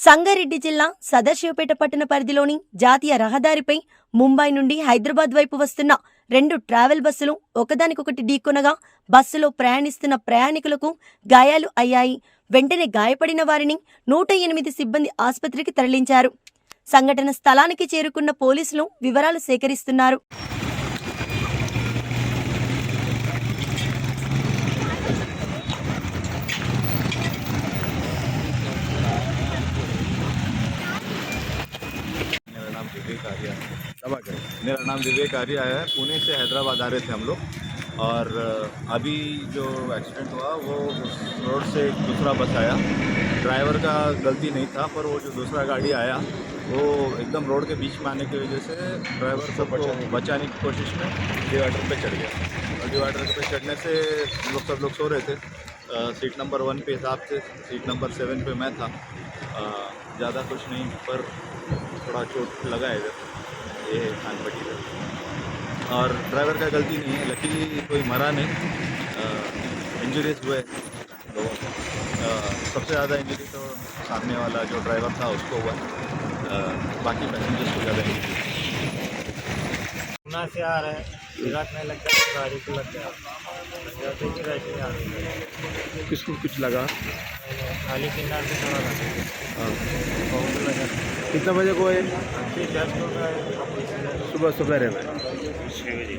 సంగారెడ్డి జిల్లా సదాశివపేట పట్టణ పరిధిలోని జాతీయ రహదారిపై ముంబై నుండి హైదరాబాద్ వైపు వస్తున్న రెండు ట్రావెల్ బస్సులు ఒకదానికొకటి ఢీకొనగా బస్సులో ప్రయాణిస్తున్న ప్రయాణికులకు గాయాలు అయ్యాయి. వెంటనే గాయపడిన వారిని నూట ఎనిమిది సిబ్బంది ఆసుపత్రికి తరలించారు. సంఘటన స్థలానికి చేరుకున్న పోలీసులు వివరాలు సేకరిస్తున్నారు. आर्या है मेरा नाम विवेक आर्या है। पुणे से हैदराबाद आ रहे थे हम लोग। और अभी जो एक्सीडेंट हुआ वो रोड से दूसरा बस आया। ड्राइवर का गलती नहीं था पर वो जो दूसरा गाड़ी आया वो एकदम रोड के बीच में आने की वजह से ड्राइवर सबको बचाने की कोशिश में डिवाइडर पे चढ़ गया। और डिवाइडर पे चढ़ने से हम लोग सब लोग सो रहे थे। अ, सीट नंबर वन पे हिसाब से सीट नंबर सेवन पे मैं था। ज़्यादा कुछ नहीं पर थोड़ा चोट लगा है इधर। ये खान पट्टी पे। और ड्राइवर का गलती नहीं है लकीली कोई मरा नहीं। इंजरीज हुए लोगों को सबसे ज़्यादा इंजरी तो सामने वाला जो ड्राइवर था, उसको हुआ। बाकी पैसेंजर्स को ज़्यादा इंजरी पुणे से आ रहा है विराट में लग गया। तो गाड़ी को लग गया। ही किसको कुछ लगा? खाली किनार से थोड़ा लगा। बहुत लगा। कितना बजे को है? सुबह सुबह में छः बजे।